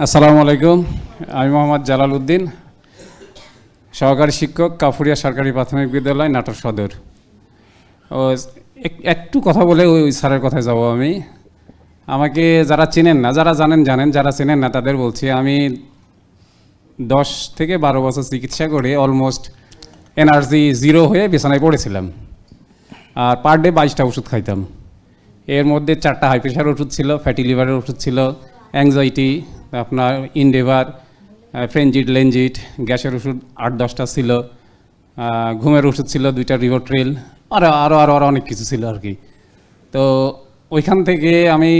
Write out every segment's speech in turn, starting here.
আসসালামু আলাইকুম। আমি মোহাম্মদ জালাল উদ্দিন, সহকারী শিক্ষক, কাফুরিয়া সরকারি প্রাথমিক বিদ্যালয়, নাটোর সদর। ও, এক- একটু কথা বলে ওই স্যারের কথায় যাব আমি। আমাকে যারা চেনেন না, যারা জানেন জানেন, যারা চেনেন না, তাদের বলছি, আমি দশ থেকে বারো বছর চিকিৎসা করে অলমোস্ট এনার্জি জিরো হয়ে বিছানায় পড়েছিলাম। আর পার ডে বাইশটা ওষুধ খাইতাম। এর মধ্যে চারটা হাই প্রেশার ওষুধ ছিল, ফ্যাটি লিভারের ওষুধ ছিল, অ্যাংজাইটি আপনার ইনডেভার ফ্রেঞ্জিট লেঞ্জিট গ্যাসের ওষুধ আট, দশটা ছিল ঘুমের ওষুধ ছিল, দুইটা রিভোট্রেল আরও আরও আরও আরও অনেক কিছু ছিল আর কি। তো ওইখান থেকে আমি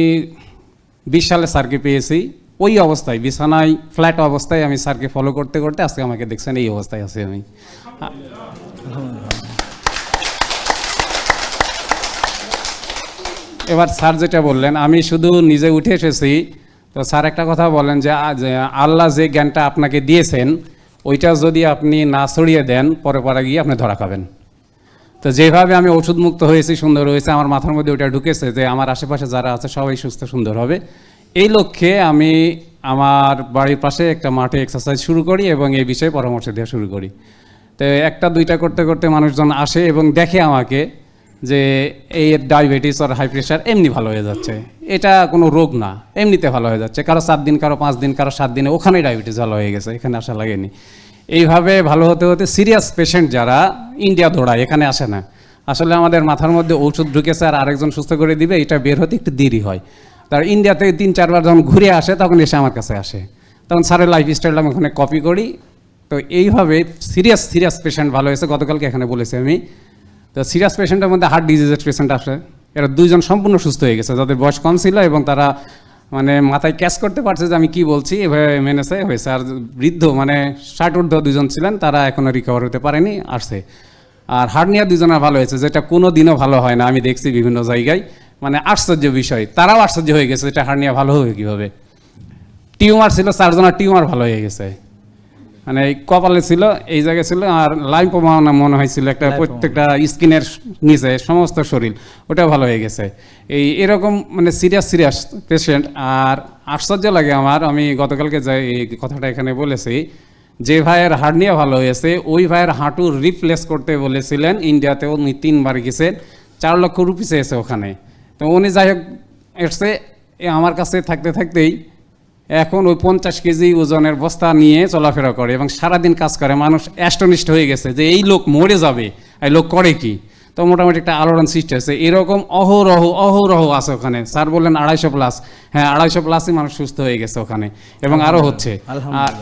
বিশ সালে স্যারকে পেয়েছি। ওই অবস্থায়, বিছানায় ফ্ল্যাট অবস্থায় আমি স্যারকে ফলো করতে করতে আজকে আমাকে দেখছেন, এই অবস্থায় আছি আমি। এবার স্যার যেটা বললেন, আমি শুধু নিজে উঠে এসেছি তো স্যার একটা কথা বলেন যে আল্লাহ যে জ্ঞানটা আপনাকে দিয়েছেন, ওইটা যদি আপনি না ছড়িয়ে দেন, পরে পরে গিয়ে আপনি ধরা খাবেন। তো যেভাবে আমি ওষুধ মুক্ত হয়েছি, সুন্দর হয়েছে, আমার মাথার মধ্যে ওটা ঢুকেছে যে, আমার আশেপাশে যারা আছে, সবাই সুস্থ, সুন্দর হবে। এই লক্ষ্যে আমি আমার বাড়ির পাশে একটা মাঠে এক্সারসাইজ শুরু করি এবং এই বিষয়ে পরামর্শ দেওয়া শুরু করি। তো একটা, দুইটা করতে করতে মানুষজন আসে এবং দেখে আমাকে যে এই ডায়াবেটিস আর হাই প্রেশার এমনি ভালো হয়ে যাচ্ছে। এটা কোনো রোগ না, এমনিতে ভালো হয়ে যাচ্ছে। কারও সাত দিন, কারও পাঁচ দিন, কারও সাত দিনে ওখানেই ডায়াবেটিস ভালো হয়ে গেছে, এখানে আসা লাগেনি। এইভাবে ভালো হতে হতে সিরিয়াস পেশেন্ট যারা ইন্ডিয়া দৌড়ায়, এখানে আসে না। আসলে আমাদের মাথার মধ্যে ঔষধ ঢুকেছে আর আরেকজন সুস্থ করে দিবে, এটা বের হতে একটু দেরি হয়। তার ইন্ডিয়াতে তিন, চারবার যখন ঘুরে আসে, তখন এসে আমার কাছে আসে। তখন স্যারের লাইফ স্টাইল আমি ওখানে কপি করি। তো এইভাবে সিরিয়াস সিরিয়াস পেশেন্ট ভালো হয়েছে, গতকালকে এখানে বলেছি আমি। তো সিরিয়াস পেশেন্টের মধ্যে হার্ট ডিজিজের পেশেন্ট আসে। এরা দুইজন সম্পূর্ণ সুস্থ হয়ে গেছে। যাদের বয়স কম ছিল এবং তারা মানে মাথায় ক্যাচ করতে পারছে যে আমি কি বলছি, এভাবে মেনেছে, হয়েছে। আর বৃদ্ধ মানে ষাট ঊর্ধ্ব দুজন ছিলেন, তারা এখনও রিকভার হতে পারেনি, আসছে। আর হার্নিয়া দুজনের ভালো হয়েছে, যেটা কোনো দিনও ভালো হয় না। আমি দেখছি বিভিন্ন জায়গায় মানে আশ্চর্য বিষয়। তারাও আশ্চর্য হয়ে গেছে এটা হার্নিয়া ভালো হবে কীভাবে। টিউমার ছিল, চারজনের টিউমার ভালো হয়ে গেছে। মানে এই কপালে ছিল এই জায়গায় ছিল আর লাইম প্রমাণ মনে হয়েছিল একটা প্রত্যেকটা স্কিনের নিচে সমস্ত শরীর ওটা ভালো হয়ে গেছে। এই এরকম মানে সিরিয়াস সিরিয়াস পেশেন্ট আর আশ্চর্য লাগে আমার আমি গতকালকে যাই এই কথাটা এখানে বলেছি যে ভাইয়ের হার্নিয়া ভালো হয়েছে ওই ভাইয়ের হাঁটু রিপ্লেস করতে বলেছিলেন ইন্ডিয়াতে উনি তিনবার গেছেন চার লক্ষ রুপি চেয়েছে ওখানে। তো উনি যাই হোক এসছে এ আমার কাছে থাকতে থাকতেই এখন ওই পঞ্চাশ কেজি ওজনের বস্তা নিয়ে চলাফেরা করে এবং সারাদিন কাজ করে। মানুষ অ্যাস্টনিষ্ট হয়ে গেছে যে এই লোক মরে যাবে এই লোক করে কি? তো মোটামুটি একটা আলোড়ন সৃষ্টি হয়েছে। এরকম অহরহ অহরহ আছে ওখানে। স্যার বললেন আড়াইশো প্লাস হ্যাঁ আড়াইশো প্লাসই মানুষ সুস্থ হয়ে গেছে ওখানে এবং আরও হচ্ছে। আর